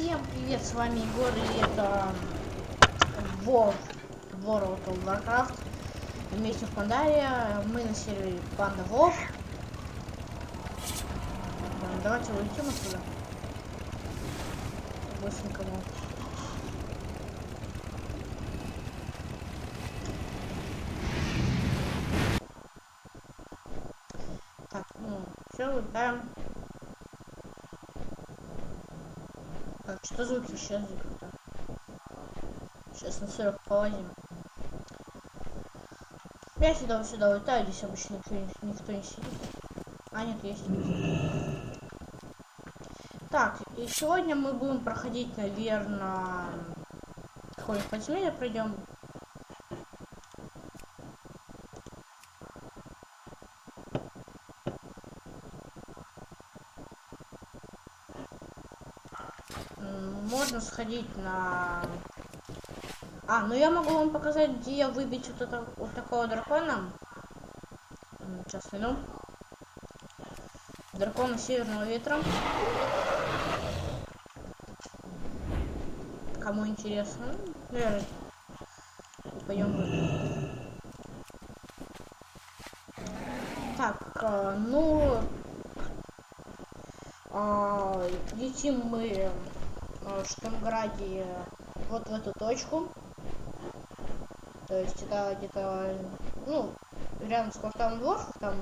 Всем привет, с вами Егор, и это Вов, World of Warcraft. Вместе в Пандаре, мы на сервере Панда Вов. Ладно, Давайте улетим отсюда. Больше никому. Так, ну, все, улетаем. Так, что звуки исчезли как-то? Сейчас на 40 полазим. Я сюда сюда улетаю, здесь обычно никто, никто не сидит. А нет, есть. Так, и сегодня мы будем проходить, наверное, какое-нибудь подземелье пройдем. Можно сходить на... А, ну я могу вам показать, где выбить вот, это, вот такого дракона. Сейчас, минут. Дракона северного ветра. Кому интересно, ну, наверное, пойдем. Так, а, ну, а, летим мы в Штамграде вот в эту точку. То есть это где-то, ну, рядом с кварталом дворф, там,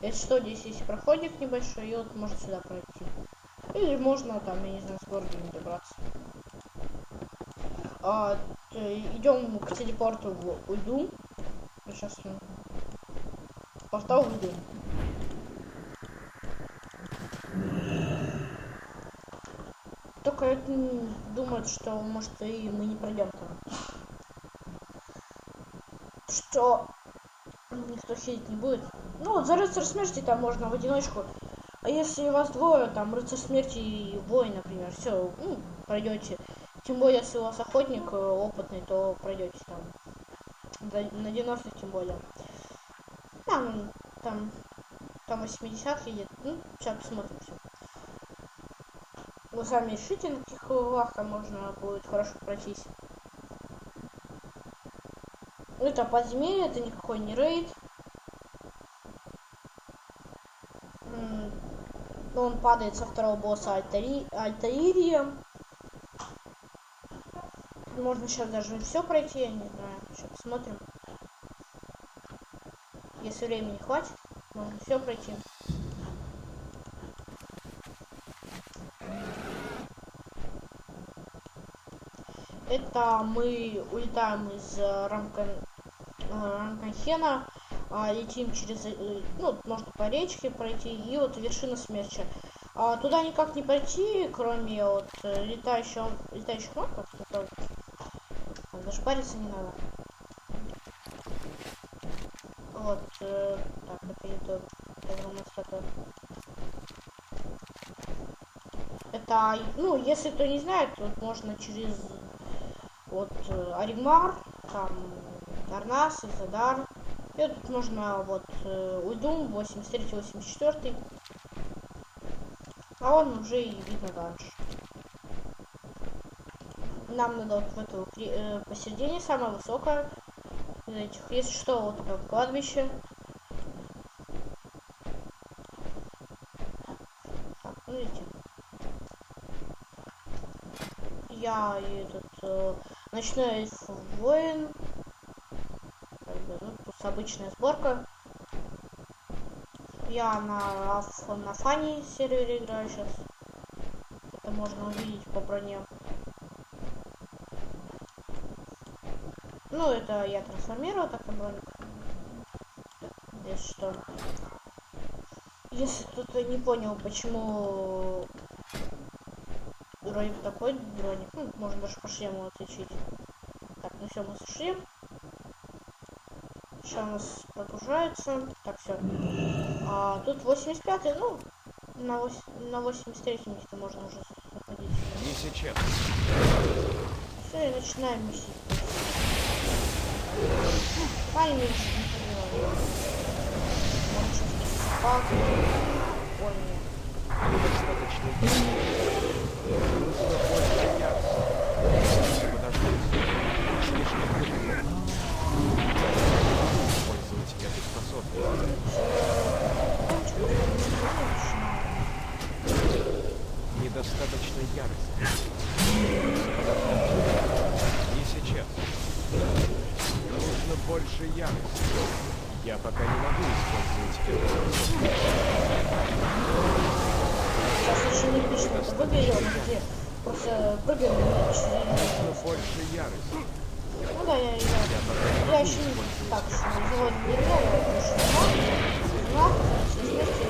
если что, здесь есть проходик небольшой, и вот можно сюда пройти. Или можно там, я не знаю, с города добраться. А, идем к телепорту в Уйду. Сейчас портал в Уйду. М, думает, что может и мы не пройдем там. Что никто сидеть не будет. Ну, за рыцарь смерти там можно в одиночку. А если вас двое, там рыцарь смерти и воин, например, все, ну, пройдете. Тем более, если у вас охотник э, опытный, то пройдете там. На 90 тем более. Там, там, там 80 едет. Ну, сейчас посмотрим все. Вы сами решите, на каких углах там можно будет хорошо пройтись. Это подземелье, это никакой не рейд. Он падает со второго босса Альтари... Альтаирия. Можно сейчас даже все пройти, я не знаю. Сейчас посмотрим. Если времени хватит, можно все пройти. Это мы улетаем из э, рамка э, Рамканхена, а, летим через, э, ну, можно по речке пройти, и вот вершина смерча. А, туда никак не пройти, кроме вот летающего, летающих там даже париться не надо. Вот, э, так, это YouTube, это Это, ну, если кто не знает, вот можно через вот э, Аримар, там Дарнас, Задар. И тут можно вот э, Уйдум 83-84. А он уже и видно дальше. Нам надо вот в эту э, посередине, самая высокая из этих. Если что, вот это кладбище. Так, ну. Я и этот ночной воин. Тут обычная сборка. Я на, на фане сервере играю сейчас. Это можно увидеть по броне. Ну, это я трансформирую так броник. Если что. Если кто-то не понял, почему бы такой броник, ну, можно даже по шлему отличить. Все, мы сошли. Сейчас у нас прогружается. Так, все. А, тут 85 ну, на, 8, на 83 месте можно уже заходить. Не сейчас. Все, и начинаем месить. Пани не понимаю. Может, что-то палки. Ой, нет. Достаточно. Нужно больше. Пользователь этой способности. Недостаточно ярости. Не сейчас. Нужно больше ярости. Я пока не могу использовать эту способность. Сейчас еще не пишу, выгляжу где. Просто прыгаем и Нужно больше ярости. Да, я, я, Я не я еще не так, что его не реально, потому что на, на, все смерти,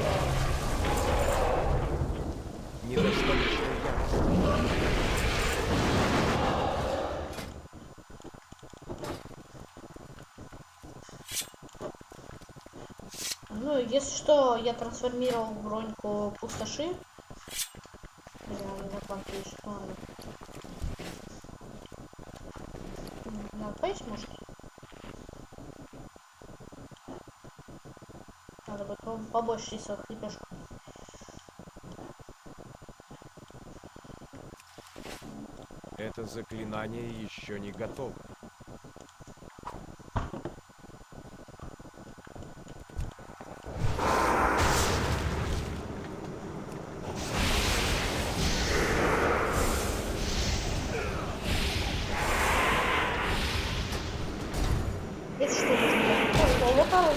Недостаточно ярости. Ну, если что, я трансформировал броньку пустоши. Блин, она на план пишет, Надо поесть, может? Надо будет по- побольше рисовых лепешек. Это заклинание еще не готово. Это что нужно? Ой, вот это вот.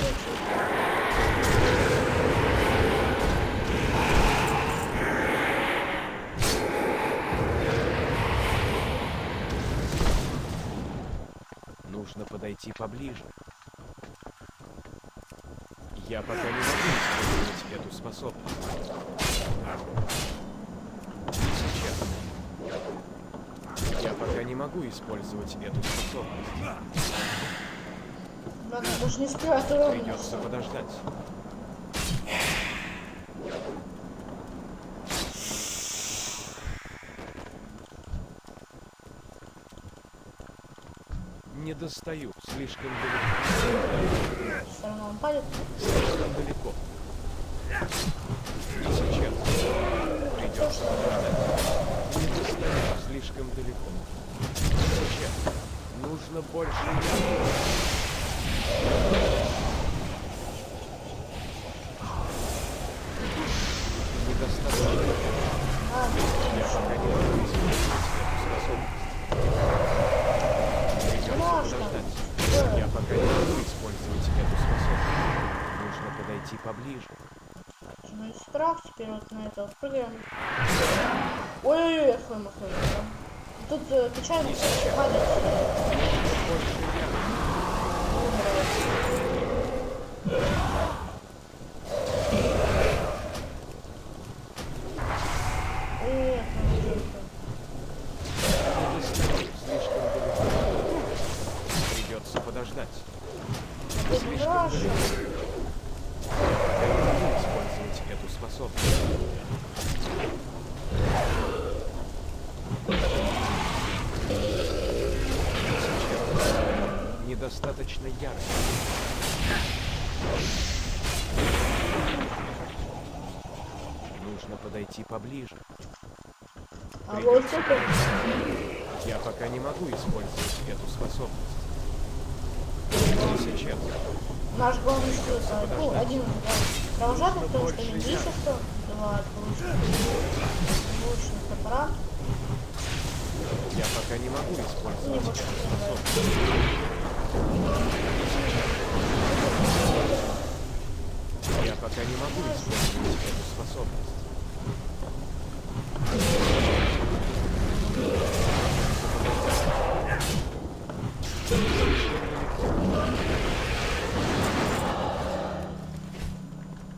Нужно подойти поближе. Я пока не могу использовать эту способность. Сейчас. Я пока не могу использовать эту способность. Надо даже не уровень. Придется подождать. Не достаю, слишком далеко. Все равно он падает. Слишком далеко. И сейчас. Придется достаю, слишком далеко. Сейчас. Нужно больше яркости. Страх теперь вот на это прыгаем. Ой-ой-ой, свой махнул. Тут э, печально падает. Больше ярости. Эх, ну, Не достаю, слишком далеко. Придется подождать. это страшно. Я не могу использовать эту способность. Сейчас. Недостаточно ярости. Нужно подойти поближе. А вот это... Я пока не могу использовать эту способность. Не сейчас. Наш главный что это? Ну, один да. кровожадный, потому что больше индийство, два двуручных топора. Я пока не могу Не использовать эту не способность. Я пока не могу использовать эту способность.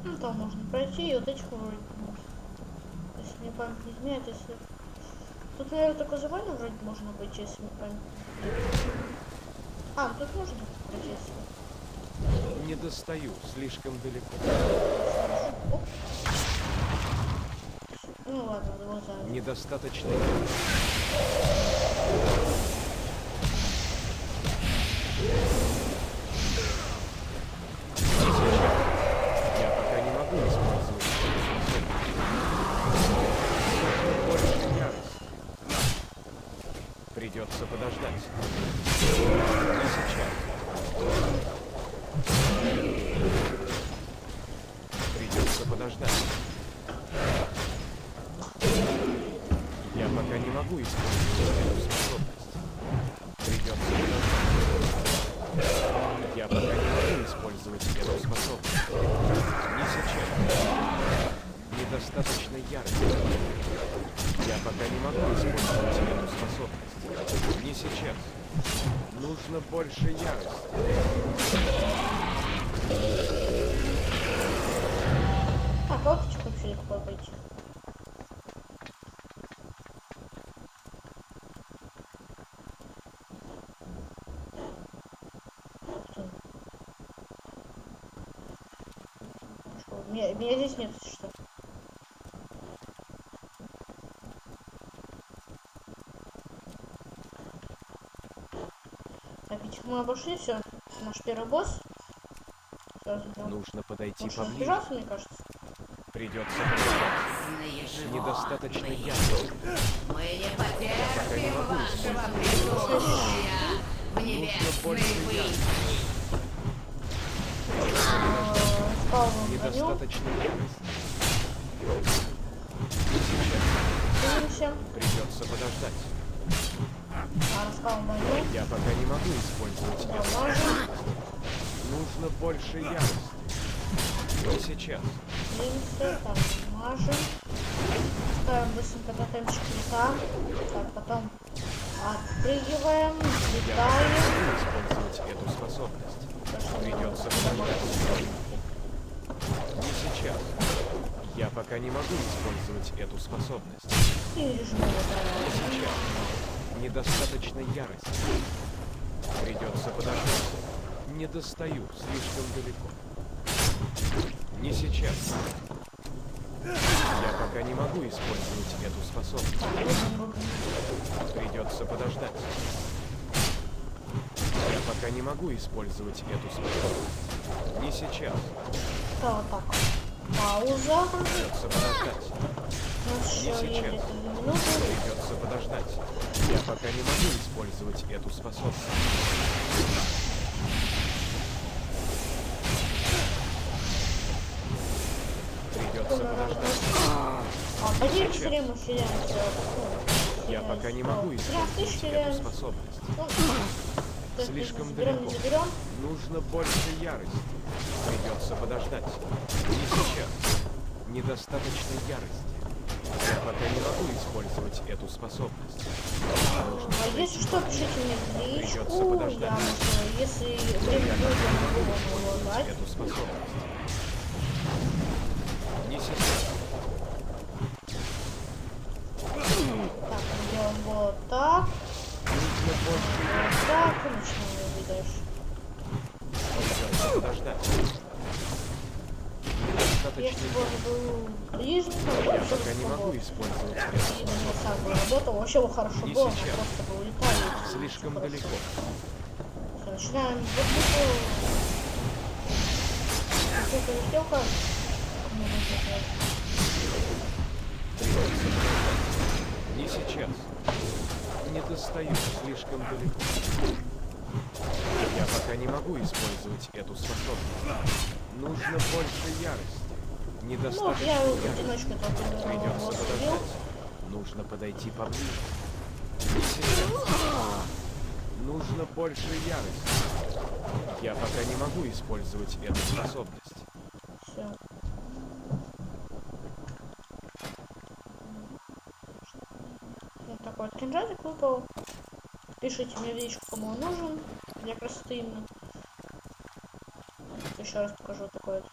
Ну, там можно пройти, и этих вроде. Если мне память не изменяет, если... Тут, наверное, только за вроде можно быть, если мне память не изменяет. А, тут можно. Не достаю, слишком далеко. Оп. Ну ладно, глаза. Недостаточно. Сейчас. Я пока не могу использовать эту способность. Больше ярости. Придется подождать. Не сейчас. Придется подождать. пока не могу использовать эту способность. Придется подождать. Я пока не могу использовать эту способность. Не сейчас. Недостаточно ярости. Я пока не могу использовать эту способность. Не сейчас. Нужно больше ярости. А, кого-то вообще легко обойти. Меня, меня здесь нет, что. Так, ведь мы обошли все. Наш первый босс. Сразу. Нужно подойти что, поближе. сбежался, мне кажется. Придется. Недостаточно ярости. Мы не потерпим вашего присутствия в небесной больше Броню. Недостаточно сейчас. Придется подождать. А. Я пока не могу использовать. Промажем. Нужно больше ярости. Не сейчас. Двигаемся. Так, мажем. Ставим быстренько тотемчик лета. Так, потом отпрыгиваем. Я Летаем. пока не могу использовать эту способность. Придется подождать. Не сейчас. Я пока не могу использовать эту способность. Летаем. Сейчас. Недостаточно ярости. Придется подождать. Не достаю, слишком далеко. Не сейчас. Я пока не могу использовать эту способность. Придется подождать. Я пока не могу использовать эту способность. Не сейчас. Так, вот так. Пауза. Придется подождать. У нас Не сейчас. Придется подождать. Я пока не могу использовать эту способность. Придется подождать. А, пойди все время селяемся. Я пока не могу использовать эту способность. Слишком далеко. заберем. Нужно больше ярости. Придется подождать. Не сейчас. Недостаточно ярости. Я пока не могу использовать эту способность. Нужно А если что, пишите мне в Придется личку. подождать. Я, может, если время будет, я могу вам его эту способность. Не сейчас. Так, мы делаем вот так. Нужно больше Вот так. И начинаем его дальше. Подождать. Если Недостаточно бы он был ближе, то Я пока не могу было. использовать И на работал, вообще бы хорошо было, просто бы улетали. Слишком далеко. Начинаем. Не сейчас. Не достаю слишком далеко. Я пока не могу использовать эту способность. Нужно больше ярости. Ну, Недостаточно я в ярости. Придется подождать. Нужно подойти поближе. Нужно больше ярости. Я пока не могу использовать эту способность. Все. Вот такой вот кинжалик выпал. Пишите мне в личку, кому он нужен. Для красоты именно. Еще раз покажу такой вот.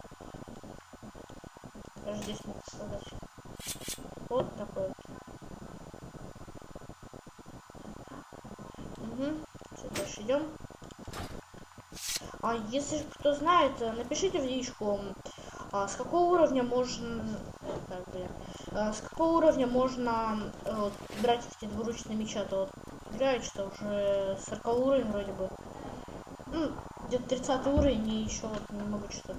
Даже здесь могу показать. Вот такой вот. Угу. Все, дальше идем. А если кто знает, э, напишите в личку, а, с какого уровня можно... Так, блин. А, с какого уровня можно э, вот, брать эти двуручные меча? То вот играю, что уже 40 уровень вроде бы. Где-то 30 уровень и еще вот немного что-то